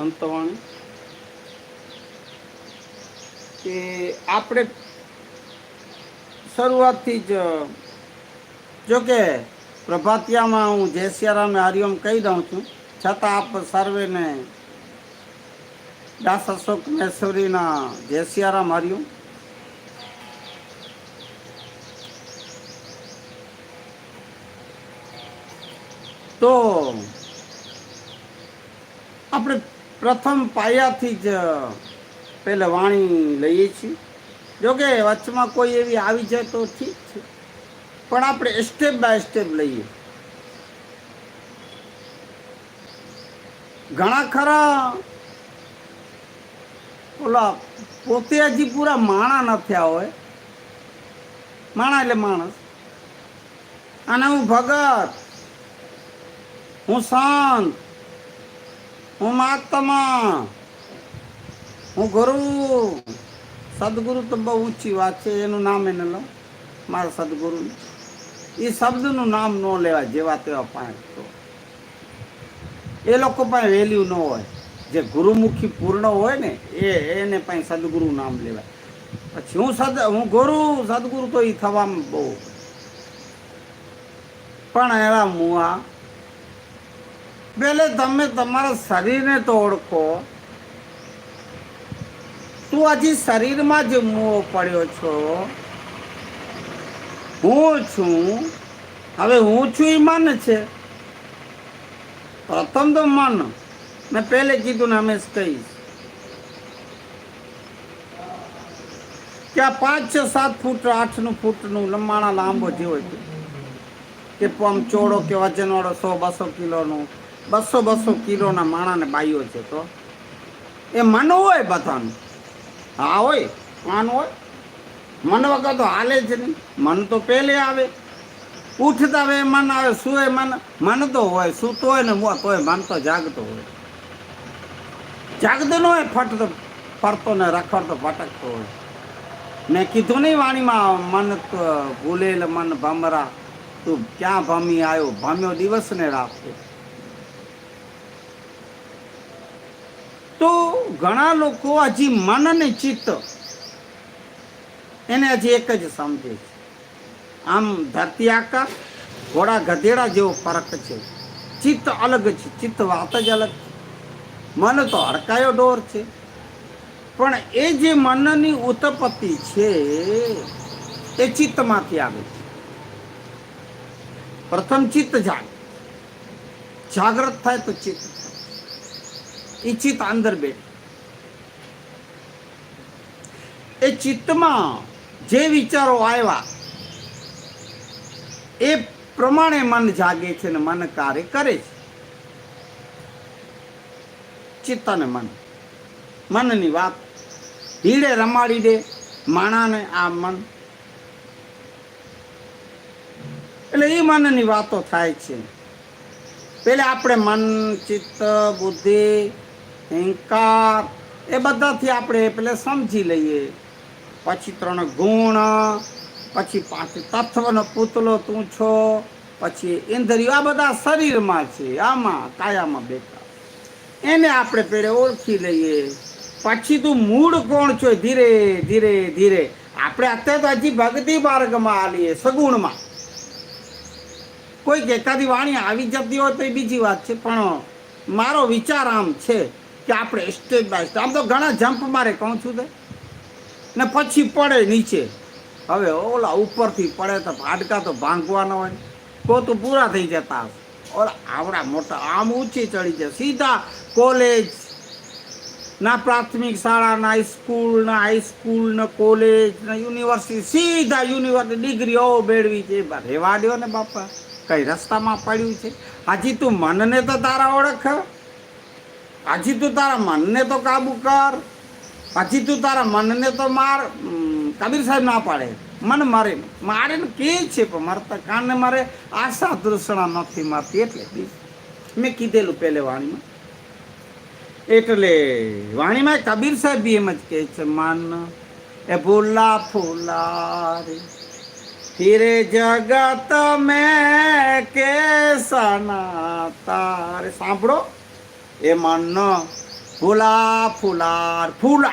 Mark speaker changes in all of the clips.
Speaker 1: સંતવાણી કે આપણે શરૂઆતથી જ, જોકે પ્રભાતિયામાં હું જય સિયારામે હરિઓમ કહી દઉં છું, છતાં આપ સર્વેને દાસ અશોક મહેશ્વરીના જય સિયારામ હરિઓમ તો, આપણે પ્રથમ પાયાથી જ પહેલે વાણી લઈએ છીએ. જોકે વચમાં કોઈ એવી આવી જાય તો ઠીક છે. પણ આપણે સ્ટેપ બાય સ્ટેપ લઈએ. ઘણા ખરા ઓલા પોતે હજી પૂરા માણા ન થયા હોય. માણા એટલે માણસ. અને હું ભગત, હું સંત હું મહાત્મા. હું ગુરુ. સદગુરુ તો બહુ ઊંચી વાત છે, એનું નામ એને લો. મારા સદગુરુ એ શબ્દનું નામ ન લેવા જેવા તેવા પાંચ તો. એ લોકો પાસે વેલ્યુ ન હોય. જે ગુરુમુખી પૂર્ણ હોય ને, એ એને પાસે સદગુરુ નામ લેવાય. પછી હું સદ, હું ગુરુ, સદગુરુ તો એ થવામાં બહુ. પણ એવા મુઆ પેલે તમે તમારા શરીરને તો ઓળખો. તું હજી શરીરમાં જ મોહ પડ્યો છો. હું છું. હવે હું છું એ મન છે. પ્રથમ તો મન. મેં પહેલે કીધું ને હંમેશ કહીશ. કે આ પાંચ, છ, સાત ફૂટ આઠનું ફૂટનું લંબાણા લાંબો જેવો છે. કે પમ ચોડો કે વજનવાળો સો, બસો કિલોનું બસો બસો કિલોના માણાને બાયો છે તો. એ મન હોય બધાનું. હા હોય માન હોય. મન વગર તો હાલે જ નહીં. મન તો પહેલે આવે. ઉઠતા હવે મન આવે સુએ મન. મન તો હોય, સૂતો હોય ને મોત હોય, મન તો જાગતો હોય. જાગતો ન હોય, ફટતો, ફરતો ને રખડતો, ભટકતો હોય. મેં કીધું નહીં વાણીમાં, મન ભૂલેલ, મન ભમરા. તું ક્યાં ભમી આવ્યો? ભમ્યો દિવસ ને રાત. તો ઘણા લોકો હજી મન અને ચિત્ત એને હજી એક જ સમજે છે. આમ ધરતી આકાર ઘોડા ગધેડા જેવો ફરક છે. ચિત્ત અલગ છે, ચિત્ત વાત જ અલગ છે. મન તો હડકાયો ડોર છે. પણ એ જે મનની ઉત્પત્તિ છે, એ ચિત્તમાંથી આવે છે. પ્રથમ ચિત્ત જાગે. જાગ્રત થાય તો ચિત્ત એ ચિત્ત અંદર બેઠ. એ ચિત્તમાં જે વિચારો આવ્યા, એ પ્રમાણે મન જાગે છે ને મન કાર્ય કરે છે. ચિત્ત અને મન. મનની વાત ભીડે રમાડી દે, માણાને આ મન. એટલે એ મનની વાતો થાય છે. પેલે આપણે મન, ચિત્ત, બુદ્ધિ અહંકાર. એ બધાથી આપણે પેલે સમજી લઈએ. પછી ત્રણ ગુણ, પછી પાંચ તત્વનો પૂતળો તું છો, પછી ઇન્દ્રિયો. આ બધા શરીરમાં છે. આમાં, કાયામાં બેઠા. એને આપણે પેલે ઓળખી લઈએ. પછી તું મૂળ કોણ છો? ધીરે ધીરે ધીરે. આપણે અત્યારે તો હજી ભક્તિ માર્ગમાં આલીએ, સગુણમાં. કોઈક એકાદી વાણી આવી જતી હોય તો એ બીજી વાત છે, પણ મારો વિચાર આમ છે. કે આપણે સ્ટેજ બાય સ્ટેજ આમ તો ઘણા જમ્પ મારે, કહું છું તે. ને પછી પડે નીચે. હવે ઓલા ઉપરથી પડે તો હાડકા તો ભાંગવાના હોય. તો તો પૂરા થઈ જતા. ઓલા આવડા મોટા, આમ ઊંચી ચડી જાય. સીધા કોલેજ ના પ્રાથમિક શાળા ના સ્કૂલ ના હાઈસ્કૂલ ના કોલેજ ને યુનિવર્સિટી સીધા યુનિવર્સિટી ડિગ્રીઓ મેળવી છે. રેવા દ્યો ને બાપા. કઈ રસ્તામાં પડ્યું છે? હાજી તું મનને તો તારા ઓળખ. હજી તું તારા મનને તો કાબુ કર. પછી તું તારા મનને તો માર. કબીર સાહેબ ના પાડે. મન મારે મારે કે છે પણ મારતા કાનને મારે આશા તૃષ્ણા નથી મારતી. એટલે મેં કીધેલું પહેલે વાણીમાં. એટલે વાણીમાં કબીર સાહેબ એમ જ કહે છે, મન એ ભૂલા ફૂલા ફિરે જગત મેં કેસના તારે. સાંભળો. એ મન ફૂલા ફૂલાર ફૂલા.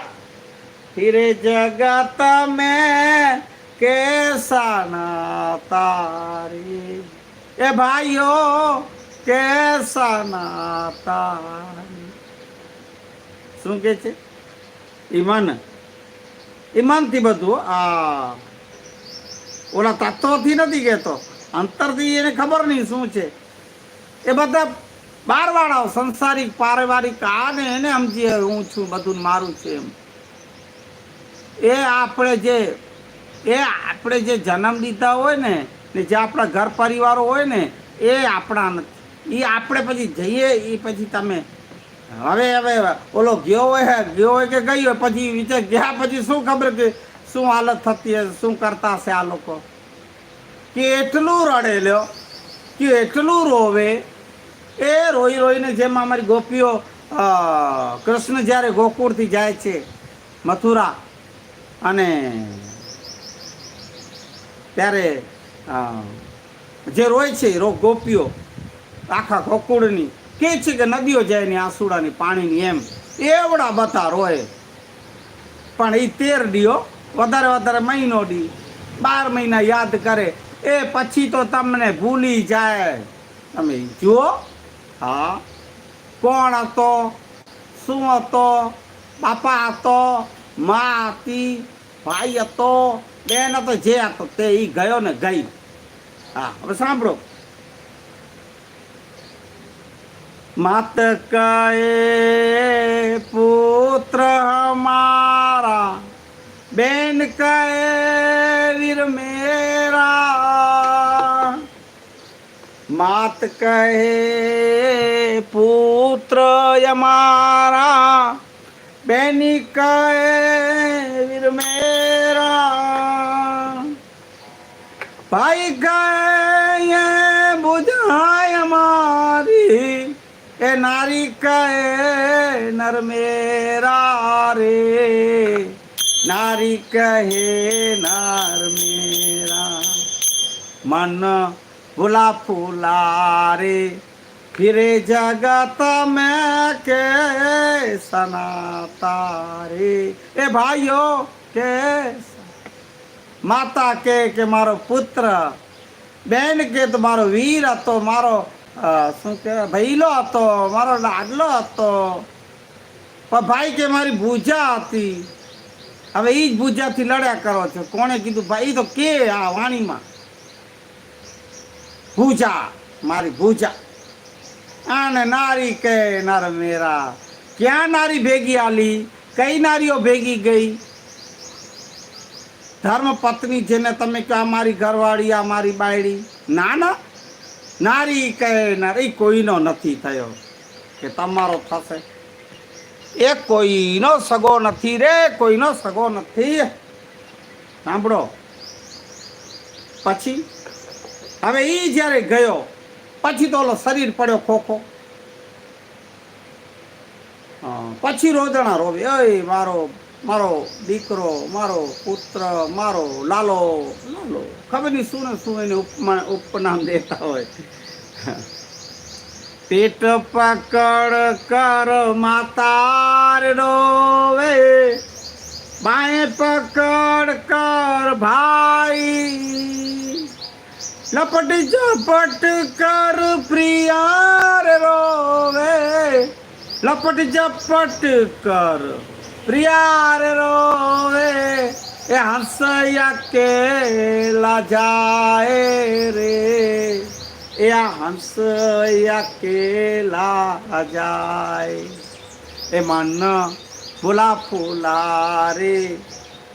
Speaker 1: હિરે જગત મેં કેસાના તારી. એ ભાઈઓ, કેસાના તારી. શું કે છે? ઈમાન. ઈમાનથી બધું આ ઓલા તત્વથી નથી કહેતો. અંતરથી એને ખબર નહીં શું છે. એ બધા બારવાળાઓ સંસારિક, પારિવારિક, આને એને સમજીએ, હું છું, બધું મારું છે એમ. એ આપણે જે, એ આપણે જે જન્મ લીધા હોય ને ને જે આપણા ઘર પરિવારો હોય ને, એ આપણા નથી. એ આપણે પછી જઈએ એ પછી તમે, હવે હવે, ઓલો ગયો હોય ગયો હોય કે ગઈ હોય, પછી વિચાર ગયા પછી શું ખબર કે શું હાલત થતી હશે, શું કરતા હશે આ લોકો? કે એટલું રડે લ્યો, કે એટલું રોવે એ રોઈ રોઈને જેમ અમારી ગોપીઓ કૃષ્ણ જ્યારે ગોકુળથી જાય છે મથુરા અને ત્યારે જે રોય છે રો ગોપીઓ આખા ગોકુળની કે છે કે નદીઓ જાય ની આસુડાની પાણીની એમ, એવડા બધા રોય. પણ એ તેર ડીઓ વધારે વધારે મહિનો ડી, બાર મહિના યાદ કરે, એ પછી તો તમને ભૂલી જાય. તમે જુઓ હા. કોણ હતો? શું હતો? બાપા હતો? મા હતી? ભાઈ હતો? બેન હતો? જે હતો? તે ઈ ગયો ને ગઈ. હા, હવે સાંભળો. માત કહે પુત્ર હમારા બેન કહે માત કહે, પુત્ર અમારા બેની કહે, વીર મેરા. ભાઈ કહે, બુધાય અમારી એ નારી કહે, નર મેરા રે. નારી કહે, નર મેરા. મન ભૂલા ફૂલારે ફિરે જગત મેં કે સના એ ભાઈઓ કે માતા કે કે મારો પુત્ર. બેન કે તો મારો વીર હતો, મારો શું કે ભૈલો હતો, મારો લાડલો હતો. પણ ભાઈ કે મારી ભૂજા હતી. હવે એ જ ભૂજાથી લડ્યા કરો છો. કોણે કીધું, ભાઈ તો કે આ વાણીમાં. ભૂજા, મારી ભૂજા. આને નારી કે નર મેરા? ક્યાં નારી ભેગી આલી? કઈ નારીઓ ભેગી ગઈ? ધર્મ પત્ની જેને તમે કહો મારી ઘરવાળી, આ મારી બાયડી. ના ના નારી કહે નારી? કોઈનો નથી થયો. કે તમારો થશે. એ કોઈનો સગો નથી રે, કોઈનો સગો નથી. સાંભળો. પછી હવે એ જ્યારે ગયો, પછી તો ઓલો શરીર પડ્યો ખોખો. પછી રોદણા રોવે. અય, મારો મારો દીકરો, મારો પુત્ર, મારો લાલો લાલો. ખબર નહીં શું ને શું એને ઉપમા, ઉપનામ દેતા હોય. પેટ પકડ કર, માતાર રોવે. બાય પકડ કર, ભાઈ. લપટ ઝપટ કર પ્રિયાર રોવે લપટ ઝપટ કર પ્રિયાર રોવે એ હંસયા કે જાય રે એ આ હંસયા કે જાય એ મન ફૂલા ફૂલા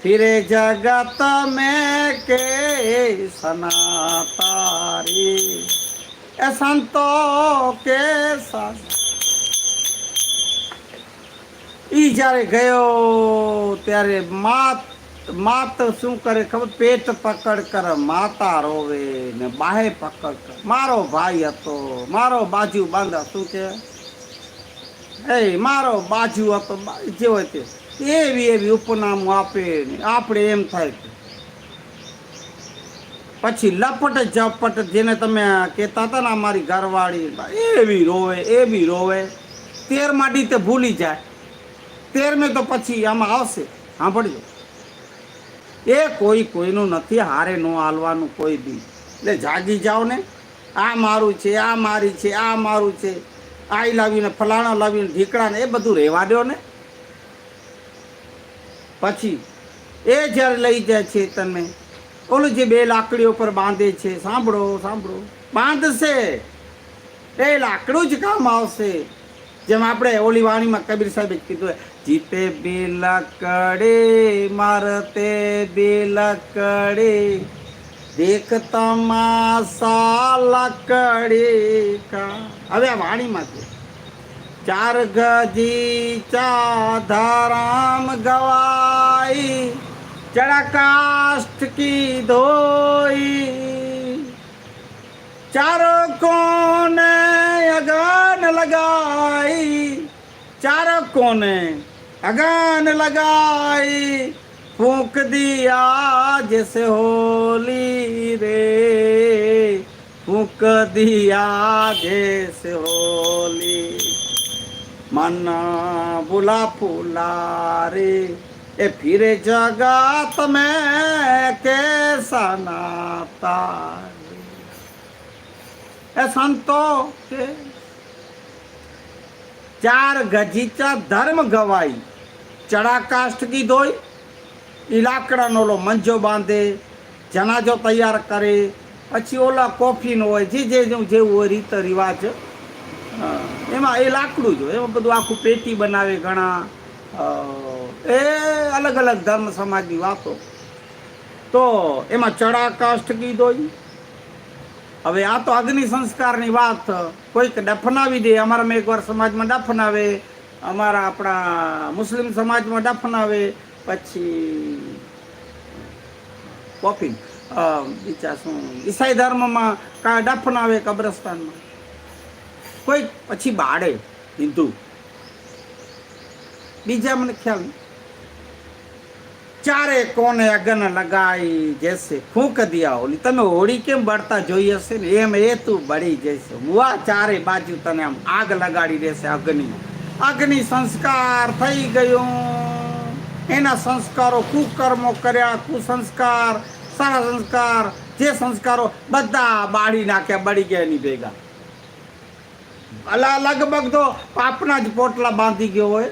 Speaker 1: રે जगत મેં કે સનાતારી એ સંતો કે સન ઈ જ્યારે ગયો, ત્યારે માત માત શું કરે ખબર? પેટ પકડ કર, માતા રોવે ને બાહે પકડ કર. મારો ભાઈ હતો, મારો બાજુ બાંધા, શું કે? એ મારો બાજુ હતો જે હોય તે. એવી એવી ઉપનામો આપે આપણે એમ થાય. પછી લપટ ઝપટ જેને તમે કહેતા હતા ને મારી ઘરવાળી એવી રોવે એવી રોવે. તેર માટી તે ભૂલી જાય. તેર મેં તો પછી આમાં આવશે. સાંભળજો. એ કોઈ કોઈનું નથી, હારે ન હાલવાનું કોઈ બી. એટલે જાગી જાઓ ને. આ મારું છે, આ મારી છે, આ મારું છે. આ લાવીને ફલાણા લાવીને ઢીકળાને એ બધું રહેવા દો ને. પછી એ જ્યારે લઈ જાય છે તને, ઓલું જે બે લાકડીઓ પર બાંધે છે, સાંભળો સાંભળો. બાંધશે. એ લાકડું જ કામ આવશે. જેમ આપણે ઓલી વાણીમાં કબીર સાહેબે કીધું જીતે બી લકડે, મારતે બી લકડે. દેખ તમાસા લાકડે કા. હવે આ વાણીમાં છે. ચાર ગજી ચાધારામ ગવાઈ ચડાકાષ્ટ કી ધોઈ. ચારો કોને અગન લગાઈ, ચારો કોને અગન લગાઈ, ફૂંક દિયા જૈસે હોલી રે. ફૂંક દિયા જૈસે હોલી. મન ભૂલા ફૂલા રે. એ ફિરે જગા મેં કે સનાતા એ સંતો કે ચાર ગજીચા ધર્મ ગવાઈ. ચડાકાષ્ટ કાષ્ટ કીધોય ઈલાકડાનો નોલો મંજો બાંધે, જનાજો તૈયાર કરે. પછી ઓલા કોફી નો હોય, જે જે જેવું હોય રીત રિવાજ. એમાં એ લાકડું જો એમાં બધું આખું પેટી બનાવે ઘણા. એ અલગ અલગ ધર્મ સમાજની વાતો. તો એમાં ચડાકાષ્ટ કીધો હવે આ તો અગ્નિ સંસ્કારની વાત. કોઈક દફનાવી દે. અમારા એકવાર સમાજમાં દફનાવે અમારા આપણા મુસ્લિમ સમાજમાં દફનાવે પછી કોફી. બીજા શું? ઈસાઈ ધર્મમાં કાં દફનાવે કબ્રસ્તાનમાં? કોઈ પછી બાળે હિન્દુ બીજા મને ખ્યાલ ચારે કોને અગન લગાઈ જશે? ફૂંક દિયા ઓલી, તમે હોળી કેમ બળતા જોઈ હશે ને? એમ એ તું બળી જશે મુવા ચારે બાજુ તને આમ આગ લગાડી દેશે અગ્નિ. અગ્નિ સંસ્કાર થઈ ગયો. એના સંસ્કારો કુકર્મો કર્યા, કુસંસ્કાર, સારા સંસ્કાર, જે સંસ્કારો બધા બાળી નાખ્યા, બળી ગયા એની ભેગા. લગભગ તો પાપના જ પોટલા બાંધી ગયો હોય.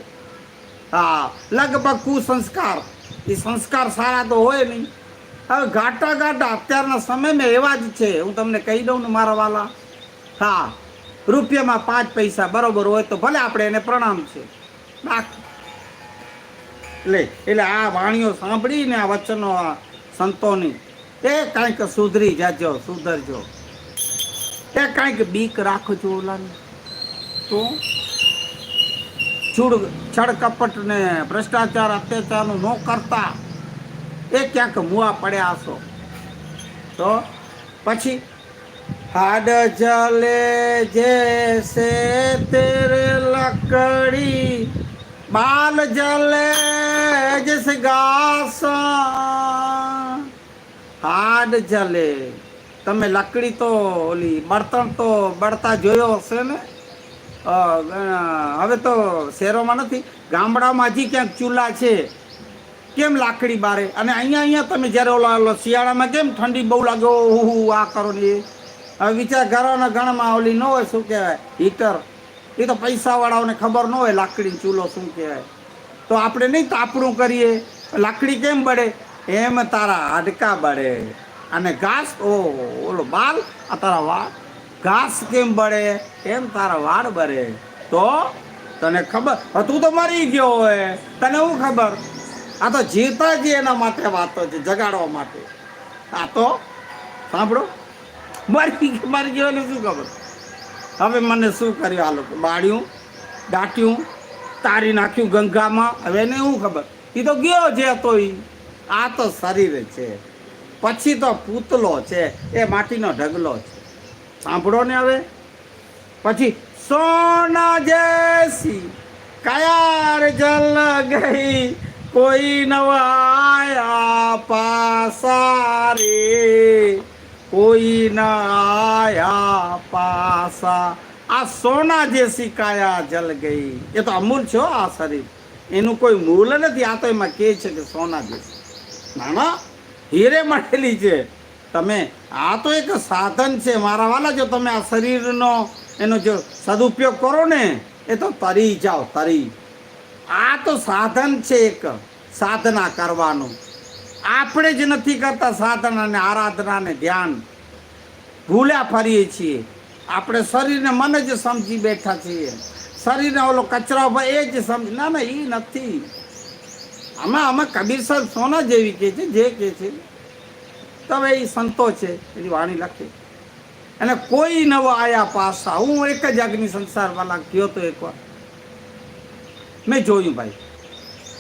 Speaker 1: હા, લગભગ કુસંસ્કાર. એ સંસ્કાર સારા તો હોય નહીં. હવે ઘાટા ઘાટા, અત્યારના સમયમાં એવા જ છે. હું તમને કહી દઉં ને મારા વાલા. હા, રૂપિયામાં પાંચ પૈસા બરોબર હોય તો ભલે આપણે એને પ્રણામ છે. એટલે એટલે આ વાણીઓ સાંભળીને આ વચનો આ સંતોની. એ કાંઈક સુધરી જાજો, સુધરજો. એ કાંઈક બીક રાખજો ઓલાની. તો છૂડ છળ કપટ ને ભ્રષ્ટાચાર, અત્યાચારનું ન કરતા. એ ક્યાંક મુવા પડ્યા હશો. તો પછી હાડ જલે જૈસે તેરે લકડી, બાલ જલે જૈસે ઘાસ હાડ જલે. તમે લકડી તો ઓલી બળતણ તો બળતા જોયો હશે ને? હવે તો શહેરોમાં નથી. ગામડામાં હજી ક્યાંક ચૂલા છે. કેમ લાકડી બારે? અને અહીંયા અહીંયા તમે જ્યારે ઓલા શિયાળામાં કેમ ઠંડી બહુ લાગે? ઓહુ આ કરો ને એ. હવે વિચાર ઘરોના ગણમાં ઓલી ન હોય, શું કહેવાય, હીટર. એ તો પૈસાવાળાઓને ખબર ન હોય લાકડી ચૂલો શું કહેવાય. તો આપણે નહીં તાપણું કરીએ. લાકડી કેમ બળે? એમ તારા હાડકા બળે. અને ઘાસ ઓ ઓલો બાલ, આ તારા વાળ. ઘાસ કેમ બળે? એમ તારા વાળ બળે. તો તને ખબર તું તો મરી ગયો હોય. તને શું ખબર? આ તો જીવતા જ એના માટે વાતો છે, જગાડવા માટે. આ તો, સાંભળો. મરી મરી ગયો એટલે શું ખબર? હવે મને શું કર્યું આ લોકો? બાળ્યું, દાટ્યું, તારી નાખ્યું ગંગામાં. હવે એને શું ખબર? એ તો ગયો જે હતો એ આ તો શરીર છે. પછી તો પૂતલો છે. એ માટીનો ઢગલો છે. સાંભળો ને હવે. પછી, સોના જૈસી, કયાર જલ ગઈ, કોઈ નવાયા પાસા રે કોઈ ન આયા પાસા. આ સોના જેસી કાયા જલ ગઈ? એ તો અમૂલ છો આ શરીર. એનું કોઈ મૂલ નથી. આ તો એમાં કહે છે કે સોના જેસી. ના ના હીરે મળેલી છે. તમે, આ તો એક સાધન છે, મારા વાલા જો તમે આ શરીરનો એનો જો સદુપયોગ કરો ને, એ તો તરી જાઓ, તરી. આ તો સાધન છે એક, સાધના કરવાનું. આપણે જ નથી કરતા સાધન અને આરાધના ધ્યાન. ભૂલ્યા ફરીએ છીએ. આપણે શરીરને મન જ સમજી બેઠા છીએ. શરીરને ઓલો કચરો એ જ સમજ, ના ના એ નથી. આમાં અમે કબીર સોના જેવી કે છે, જે કે છે. તમે એ સંતો છે, એની વાણી લખી. અને કોઈ નવો આયા પાસા, હું એક જ અગ્નિ સંસારવાળા ગયો તો એકવાર. મેં જોયું ભાઈ.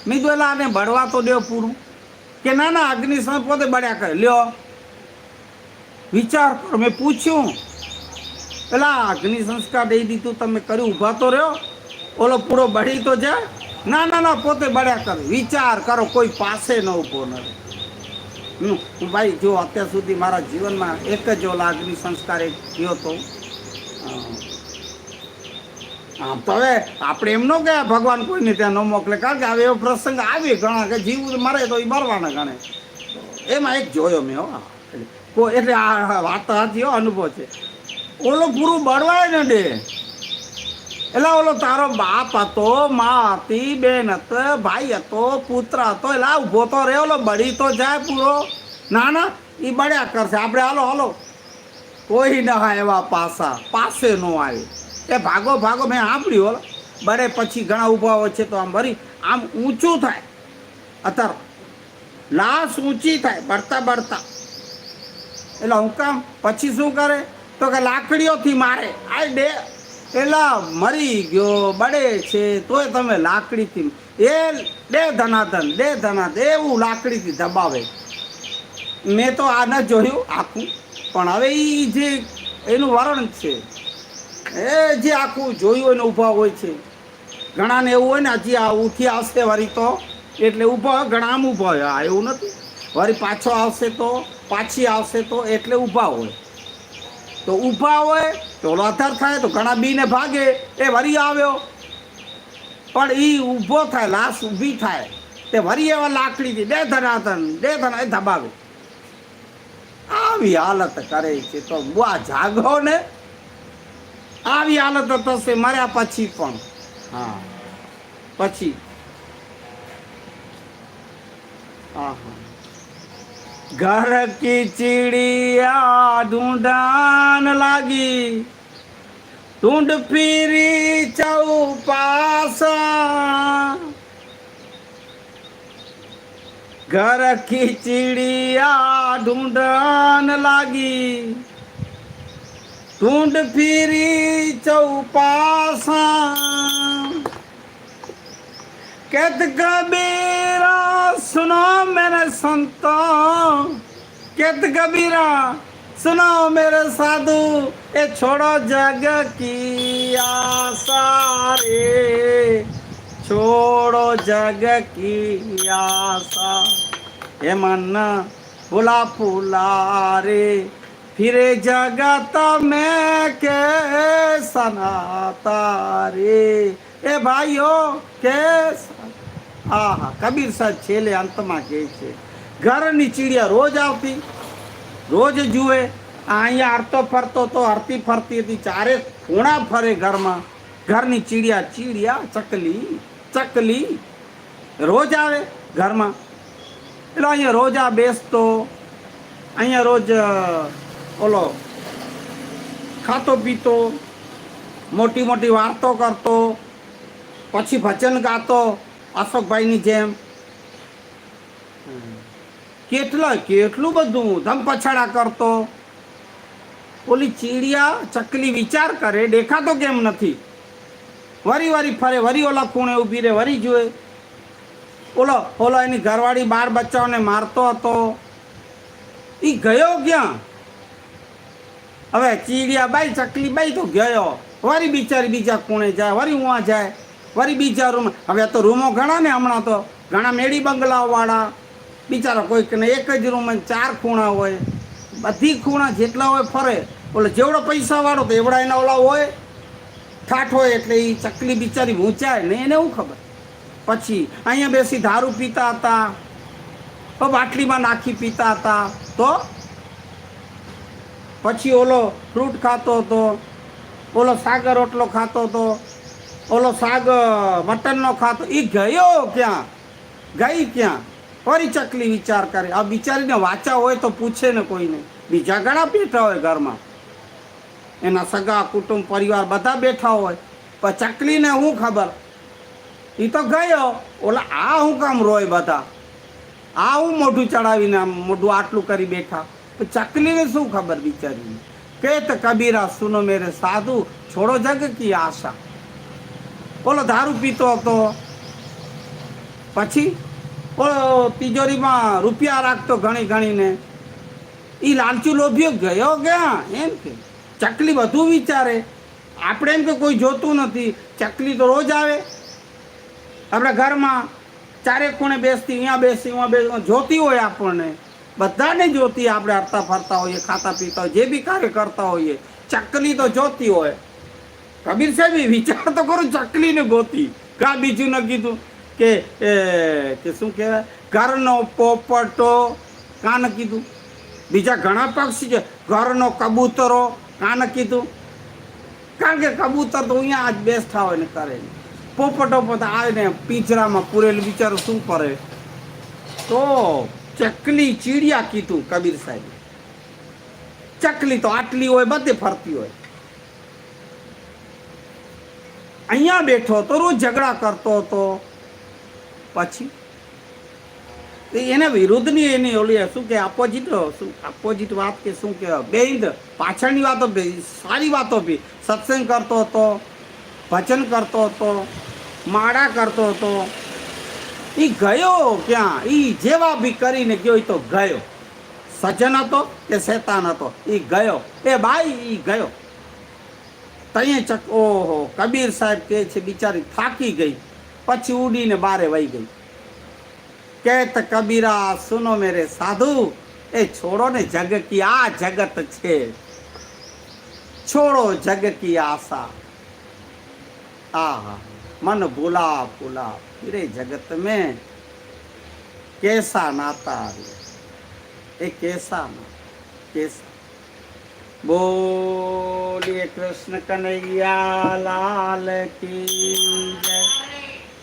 Speaker 1: મેં એલા, આને બળવા તો દેવ પૂરું. કે ના ના અગ્નિ પોતે બળ્યા કરે. લ્યો, વિચાર કરો, મેં પૂછ્યું. પેલા અગ્નિ સંસ્કાર દઈ દીધું, તમે કર્યું ઊભા તો રહ્યો. ઓલો પૂરો બળી તો જાય ના ના ના, પોતે બળ્યા કરે. વિચાર કરો, કોઈ પાસે ન ઊભો ન રહે. ભાઈ, જો અત્યાર સુધી મારા જીવનમાં એક જ ઓલા અગ્નિ સંસ્કાર એક થયો તો આમ તો હવે આપણે એમ ન કે ભગવાન કોઈને ત્યાં ન મોકલે, કારણ કે હવે એવો પ્રસંગ આવી ઘણા કે જીવ મરે તો એ મરવાના ગણે. એમાં એક જોયો મેં, હો. એટલે આ વાત તો સાચી હો, અનુભવ છે. ઓલો પૂરું બળવાય ને ડે એટલે ઓલો તારો બાપ હતો, મા હતી, બેન હતો, ભાઈ હતો, પુત્ર હતો, એટલે ઊભો તો રે ઓલો બળી તો જાય પૂરો. ના ના એ બળ્યા કરશે. આપણે હાલો હાલો. કોઈ ના એવા પાસા, પાસે નો આવે. એ ભાગો ભાગો, મેં સાંભળ્યું હોલો બળે પછી ઘણા ઊભા હોય છે તો આમ ભરી આમ ઊંચું થાય. અત્યારે લાશ ઊંચી થાય બળતા બળતા એટલે હું કામ, પછી શું કરે? તો કે લાકડીઓથી મારે. આ ડે એલા મરી ગયો બળે છે તોય તમે લાકડીથી એ ડે ધનાધન ડે ધનાધન એવું લાકડીથી દબાવે. મેં તો આ ન જોયું આખું પણ હવે એ જે એનું વર્ણ છે એ જે આખું જોયું હોય ને ઊભા હોય છે ઘણાને એવું હોય ને હજી આ ઉઠી આવશે વળી તો એટલે ઊભા હોય, ઘણા આમ ઊભા હોય. આ એવું નથી. વળી પાછો આવશે તો પાછી આવશે તો એટલે ઊભા હોય. તો ઊભા હોય, તો લોથર થાય, તો ઘણા બીને ભાગે, એ વરી આવ્યો. પણ એ ઊભો થાય, લાશ ઊભી થાય, તે વરી એવા લાકડીથી બે ધનાતન બે ધના એ ધબાવે આવી હાલત કરે છે તો બુઆ જાગો ને? આવી હાલત થશે મર્યા પછી પણ. હા. પછી. આહા घर की चिड़िया ढूंढान लागी ढूंढ फिरी चौपासा घर की चिड़िया ढूंढान लागी ढूंढ फिरी चौपासा कबीर सुनो मे सुबीरा सुनो मेरे साधु। ये छोड़ो जग के छोड़ो जग के मना फुल फुल रे। फिरे जग तारी भाइयों के હા હા કબીર સાહેબ છેલ્લે અંતમાં કહે છે, ઘરની ચીડિયા રોજ આવતી, રોજ જુએ અહીંયા હરતો ફરતો તો હરતી ફરતી હતી, ચારે ખૂણા ફરે ઘરમાં. ઘરની ચીડિયા ચીડિયા, ચકલી ચકલી. રોજ આવે ઘરમાં. એટલે અહીંયા રોજ આ બેસતો, અહીંયા રોજ ઓલો, ખાતો પીતો, મોટી મોટી વાર્તો કરતો, પછી ભજન ગાતો અશોકભાઈની જેમ. કેટલા કેટલું બધું ધમ પછાડા કરતો. ઓલી ચીડિયા ચકલી વિચાર કરે, દેખાતો કેમ નથી? વરી વરી ફરે, વરી ઓલા ખૂણે ઊભી રહે, વરી જોએ. ઓલો ઓલો એની ઘરવાળી બાર બચ્ચાઓને મારતો હતો. એ ગયો ક્યાં? હવે ચીડિયા બાઈ ચકલી બાઈ તો ગયો. વરી બિચારી બીજા ખૂણે જાય, વરી ઉવા જાય. વરી બીજા રૂમ હવે તો રૂમો ઘણા ને હમણાં તો. ઘણા મેળી બંગલાવાળા. બિચારા કોઈકને એક જ રૂમ ચાર ખૂણા હોય. બધી ખૂણા જેટલા હોય ફરે. ઓલો જેવડો પૈસાવાળો તો એવડા એના ઓલા હોય. ઠાઠ હોય એટલે એ ચકલી બિચારી ઊંચાય ને એને શું ખબર? પછી અહીંયા બેસી દારૂ પીતા હતા. બાટલીમાં નાખી પીતા હતા. તો? પછી ઓલો ફ્રૂટ ખાતો હતો. ઓલો સાગર રોટલો ખાતો હતો. ઓલો સાગ મટનનો ખાતો એ ગયો ક્યાં? ગઈ ક્યાં? ફરી ચકલી વિચાર કરે. આ બિચારીને વાંચા હોય તો પૂછે ને કોઈને. બીજા ઘણા બેઠા હોય ઘરમાં. એના સગા, કુટુંબ, પરિવાર બધા બેઠા હોય. પણ ચકલીને શું ખબર? એ તો ગયો. ઓલા, આ હું કામ રોય બધા? આ હું મોઢું ચડાવીને આમ મોઢું આટલું કરી બેઠા? ચકલીને શું ખબર બિચારીને? કે તો કબીરા, સુનો મેરે સાધુ, છોડો જગ કી આશા? ઓલો દારૂ પીતો હતો. પછી? ઓલો તિજોરીમાં રૂપિયા રાખતો ઘણી ઘણીને. એ લાલચુ લોભ્યો ગયો ક્યાં? એમ કે. ચકલી બધું વિચારે. આપણે એમ કે કોઈ જોતું નથી. ચકલી તો રોજ આવે. આપણા ઘરમાં ચારે ખૂણે બેસતી, અહીંયા બેસતી, અહીંયા બેસી જોતી હોય આપણને. બધાને જોતી આપણે હરતા ફરતા હોઈએ, ખાતા પીતા હોય જે બી કાર્ય કરતા હોઈએ. ચકલી તો જોતી હોય. કબીર સાહેબ વિચાર તો કરો, ચકલીને ગોતી. કા બીજું ન કીધું. કે કે શું કહેવાય? ઘરનો પોપટો કાન કીધું? બીજા ઘણા પક્ષી છે. ઘરનો કબૂતરો કાન કીધું? કારણ કે કબૂતર તો અહીંયા આજ બેસતા હોય ને કરે પોપટો પોતા આવે ને પિંજરામાં પૂરેલું બિચારો શું કરે? તો ચકલી ચીડિયા કીધું કબીર સાહેબ. ચકલી તો આટલી હોય, બધે ફરતી હોય. અહીંયા બેઠો તો રોજ ઝઘડા કરતો હતો. પછી? એના વિરુદ્ધની એની ઓલી શું કે અપોઝિટ શું અપોઝિટ વાત કે શું કે બે પાછળની વાતો બે, સારી વાતો બી. સત્સંગ કરતો હતો, ભજન કરતો હતો, માળા કરતો હતો. એ ગયો ક્યાં? એ જેવા બી કરીને ગયો એ તો ગયો. સજ્જન હતો કે શેતાન હતો? એ ગયો. એ બાઈ એ ગયો. ત્યાં ચક ઓહો, કબીર સાહેબ કહે છે, બિચારી થાકી ગઈ. પછી ઉડીને બારે વહી ગઈ. કેત કબીરા, સુનો મેરે સાધુ, એ છોડો ને જગ કી આ જગત છે. છોડો જગ કી આશા. આહા, મન ભૂલા ભૂલા, ફિરે જગત મેં. કેસા નાતા એ કેસા ના, કેસા બોલીએ કૃષ્ણ કનૈયા, લાલ કી જય.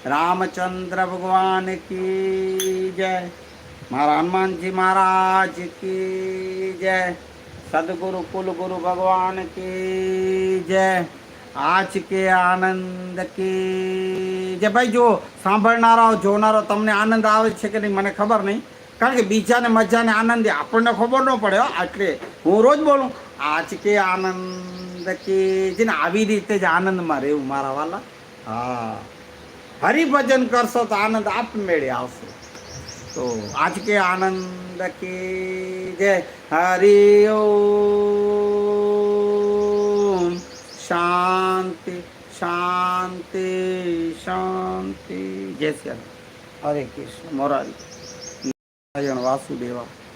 Speaker 1: રામચંદ્ર ભગવાન કી જય. મારા હનુમાનજી મહારાજ કી જય. સદગુરુ, કુલગુરુ ભગવાન કી જય. આજ કે આનંદ કી જે ભાઈ, જો સાંભળનારાઓ જોનારો તમને આનંદ આવે છે કે નહીં, મને ખબર નહીં. કારણ કે બીજાને મજાને આનંદ આપણને ખબર ન પડે એટલે હું રોજ બોલું. આજ કે આનંદ કી જેને આવી રીતે જ આનંદમાં રહેવું મારા વાલા. હા. હરિભજન કરશો તો આનંદ આપમેળે આવશે. તો આજ કે આનંદ કે જય હરિ ઓમ શાંતિ શાંતિ શાંતિ. જય શ્રી હરે કૃષ્ણ. મોરારી. વાસુદેવા.